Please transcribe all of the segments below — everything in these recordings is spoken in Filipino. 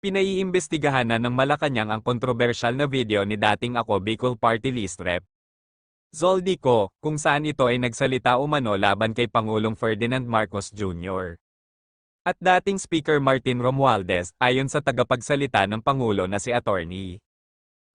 Pinaiimbestigahan na ng Malacanang ang kontrobersyal na video ni dating ako Bicol Party List Rep. Zoldico, kung saan ito ay nagsalita umano laban kay Pangulong Ferdinand Marcos Jr. At dating Speaker Martin Romualdez, ayon sa tagapagsalita ng Pangulo na si Attorney.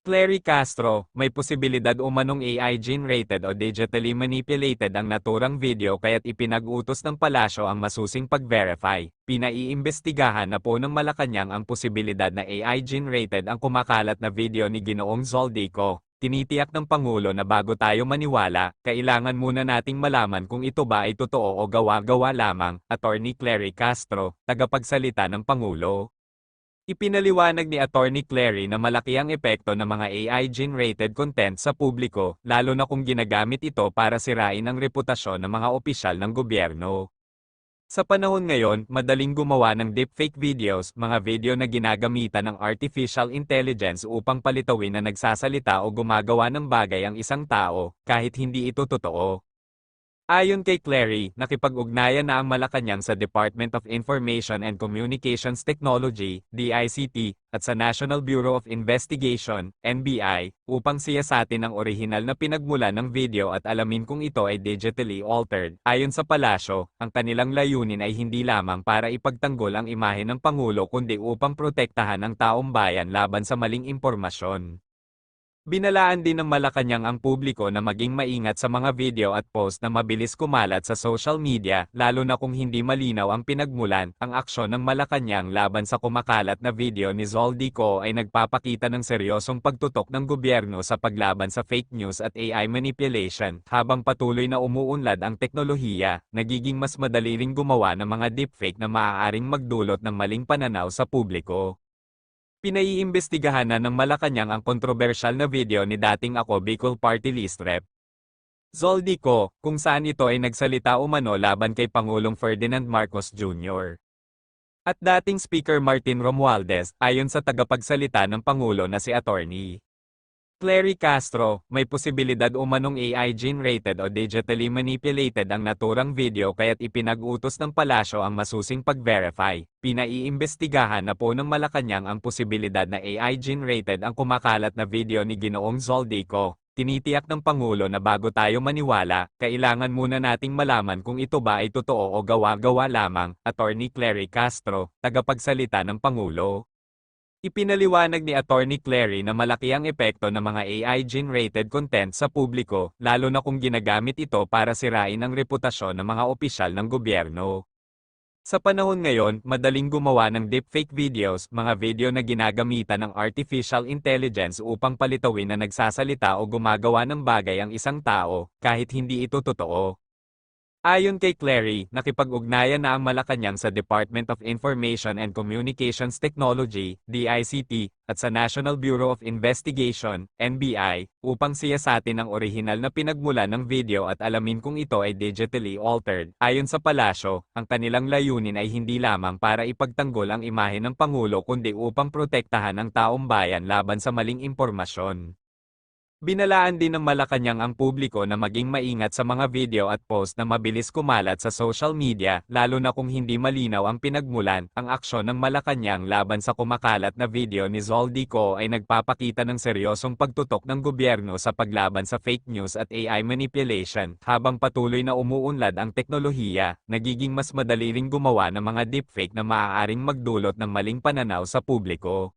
Clary Castro, may posibilidad umanong AI generated o digitally manipulated ang naturang video kaya't ipinag-utos ng palasyo ang masusing pag-verify. Pinaiimbestigahan na po ng Malacanang ang posibilidad na AI generated ang kumakalat na video ni Ginoong Zoldico. Tinitiyak ng Pangulo na bago tayo maniwala, kailangan muna nating malaman kung ito ba ay totoo o gawa-gawa lamang, Attorney Clary Castro, tagapagsalita ng Pangulo. Ipinaliwanag ni Attorney Clary na malaki ang epekto ng mga AI-generated content sa publiko, lalo na kung ginagamit ito para sirain ang reputasyon ng mga opisyal ng gobyerno. Sa panahon ngayon, madaling gumawa ng deepfake videos, mga video na ginagamitan ng artificial intelligence upang palitawin na nagsasalita o gumagawa ng bagay ang isang tao, kahit hindi ito totoo. Ayon kay Clary, nakipag-ugnayan na ang Malacanang sa Department of Information and Communications Technology, DICT, at sa National Bureau of Investigation, NBI, upang siyasatin ang orihinal na pinagmula ng video at alamin kung ito ay digitally altered. Ayon sa palasyo, ang kanilang layunin ay hindi lamang para ipagtanggol ang imahe ng Pangulo kundi upang protektahan ang taong bayan laban sa maling impormasyon. Binalaan din ng Malacanang ang publiko na maging maingat sa mga video at post na mabilis kumalat sa social media, lalo na kung hindi malinaw ang pinagmulan. Ang aksyon ng Malacanang laban sa kumakalat na video ni Zoldico ay nagpapakita ng seryosong pagtutok ng gobyerno sa paglaban sa fake news at AI manipulation. Habang patuloy na umuunlad ang teknolohiya, nagiging mas madali ring gumawa ng mga deepfake na maaaring magdulot ng maling pananaw sa publiko. Pinaiimbestigahan na ng Malacanang ang kontrobersyal na video ni dating ako Bicol Party List Rep. Zoldico, kung saan ito ay nagsalita umano laban kay Pangulong Ferdinand Marcos Jr. At dating Speaker Martin Romualdez, ayon sa tagapagsalita ng Pangulo na si Attorney. Clary Castro, may posibilidad umanong AI generated o digitally manipulated ang naturang video kaya't ipinag-utos ng palasyo ang masusing pag-verify. Pinaiimbestigahan na po ng Malacanang ang posibilidad na AI generated ang kumakalat na video ni Ginoong Zoldico. Tinitiyak ng Pangulo na bago tayo maniwala, kailangan muna nating malaman kung ito ba ay totoo o gawa-gawa lamang, Attorney Clary Castro, tagapagsalita ng Pangulo. Ipinaliwanag ni Attorney Clary na malaki ang epekto ng mga AI-generated content sa publiko, lalo na kung ginagamit ito para sirain ang reputasyon ng mga opisyal ng gobyerno. Sa panahon ngayon, madaling gumawa ng deepfake videos, mga video na ginagamitan ng artificial intelligence upang palitawin na nagsasalita o gumagawa ng bagay ang isang tao, kahit hindi ito totoo. Ayon kay Clary, nakipag-ugnayan na ang Malacanang sa Department of Information and Communications Technology, DICT, at sa National Bureau of Investigation, NBI, upang siyasatin ang orihinal na pinagmula ng video at alamin kung ito ay digitally altered. Ayon sa palasyo, ang kanilang layunin ay hindi lamang para ipagtanggol ang imahe ng Pangulo kundi upang protektahan ang taong bayan laban sa maling impormasyon. Binalaan din ng Malacanang ang publiko na maging maingat sa mga video at post na mabilis kumalat sa social media, lalo na kung hindi malinaw ang pinagmulan. Ang aksyon ng Malacanang laban sa kumakalat na video ni Zoldico ay nagpapakita ng seryosong pagtutok ng gobyerno sa paglaban sa fake news at AI manipulation. Habang patuloy na umuunlad ang teknolohiya, nagiging mas madali ring gumawa ng mga deepfake na maaaring magdulot ng maling pananaw sa publiko.